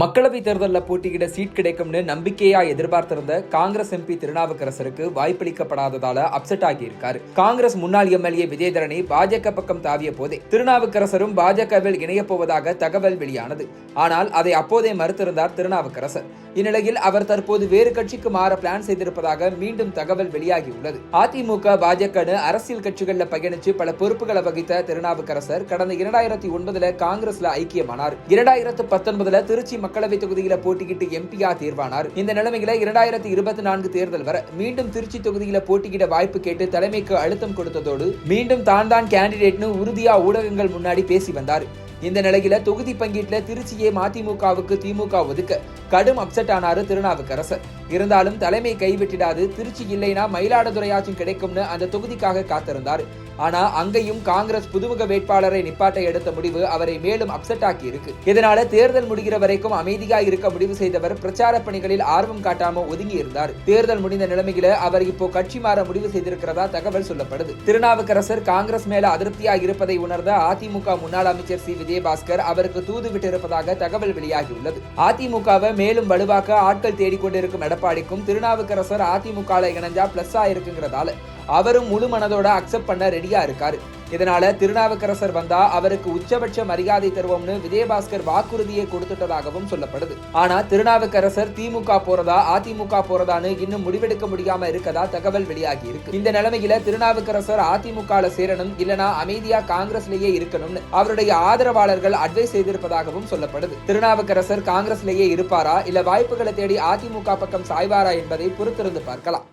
மக்களவைத் தேர்தலில் போட்டியிட சீட் கிடைக்கும்னு நம்பிக்கையா எதிர்பார்த்திருந்த காங்கிரஸ் எம்பி திருநாவுக்கரசருக்கு வாய்ப்பளிக்கப்படாததால அப்செட் ஆகியிருக்காரு. காங்கிரஸ் முன்னாள் எம்எல்ஏ விஜயதரணி பாஜக பக்கம் தாவிய போதே திருநாவுக்கரசரும் பாஜகவில் இணையப் போவதாக தகவல் வெளியானது. ஆனால் அதை அப்போதே மறுத்திருந்தார் திருநாவுக்கரசர். இந்நிலையில் அவர் தற்போது வேறு கட்சிக்கு மாற பிளான் செய்திருப்பதாக மீண்டும் தகவல் வெளியாகியுள்ளது. அதிமுக பாஜகனு அரசியல் கட்சிகள்ல பயணிச்சு பல பொறுப்புகளை வகித்த திருநாவுக்கரசர் கடந்த இரண்டாயிரத்தி ஒன்பதுல காங்கிரஸ்ல ஐக்கியமானார். இரண்டாயிரத்து பத்தொன்பதுல திருச்சி மக்களவை தொகுதியில போட்டியிட்டு எம்பியா தேர்வானார். இந்த நிலைமையில இரண்டாயிரத்தி இருபத்தி நான்கு தேர்தல் வர மீண்டும் திருச்சி தொகுதியில போட்டியிட வாய்ப்பு கேட்டு தலைமைக்கு அழுத்தம் கொடுத்ததோடு மீண்டும் தான் தான் கேண்டிடேட்னு உறுதியா ஊடகங்கள் முன்னாடி பேசி வந்தார். இந்த நிலையில தொகுதி பங்கீட்டுல திருச்சியை மதிமுகவுக்கு திமுக ஒதுக்க கடும் அப்செட் ஆனாரு திருநாவுக்கரசர். இருந்தாலும் தலைமை கைவிட்டிடாது. திருச்சி இல்லைனா மயிலாடுதுறையாச்சும் கிடைக்கும்னு அந்த தொகுதிக்காக காத்திருந்தார். ஆனா அங்கேயும் காங்கிரஸ் புதுமுக வேட்பாளரை நிப்பாட்ட எடுத்த முடிவு அவரை மேலும் அப்செட் ஆக்கி இருக்கு இதனால தேர்தல் முடிகிற வரைக்கும் அமைதியா இருக்க முடிவு செய்தவர் பிரச்சார பணிகளில் ஆர்வம் காட்டாம ஒதுங்கி இருந்தார் தேர்தல் முடிந்த நிலைமையில அவர் இப்போ கட்சி மாற முடிவு செய்திருக்கிறதா தகவல் சொல்லப்படுது. திருநாவுக்கரசர் காங்கிரஸ் மேல அதிருப்தியா இருப்பதை உணர்ந்த அதிமுக முன்னாள் அமைச்சர் சி. விஜயபாஸ்கர் அவருக்கு தூது விட்டிருப்பதாக தகவல் வெளியாகியுள்ளது. அதிமுகவை மேலும் வலுவாக்க ஆட்கள் தேடிக்கொண்டிருக்கும் எடப்பாடிக்கும் திருநாவுக்கரசர் அதிமுக இணைஞ்சா பிளஸ் ஆயிருக்குங்கிறதால அவரும் முழு மனதோட அக்செப்ட் பண்ண ரெடியா இருக்காரு. இதனால திருநாவுக்கரசர் வந்தா அவருக்கு உச்சபட்ச மரியாதை தருவோம்னு விஜயபாஸ்கர் வாக்குறுதியை கொடுத்துட்டதாகவும் சொல்லப்படுது. ஆனா திருநாவுக்கரசர் திமுக போறதா அதிமுக போறதான்னு இன்னும் முடிவெடுக்க முடியாம இருக்கதா தகவல் வெளியாகி இருக்கு. இந்த நிலைமையில திருநாவுக்கரசர் அதிமுக சேரணும் இல்லனா அமைதியா காங்கிரஸ்லயே இருக்கணும்னு அவருடைய ஆதரவாளர்கள் அட்வைஸ் செய்திருப்பதாகவும் சொல்லப்படுது. திருநாவுக்கரசர் காங்கிரஸ்லயே இருப்பாரா இல்ல வாய்ப்புகளை தேடி அதிமுக பக்கம் சாய்வாரா என்பதை பொறுத்திருந்து பார்க்கலாம்.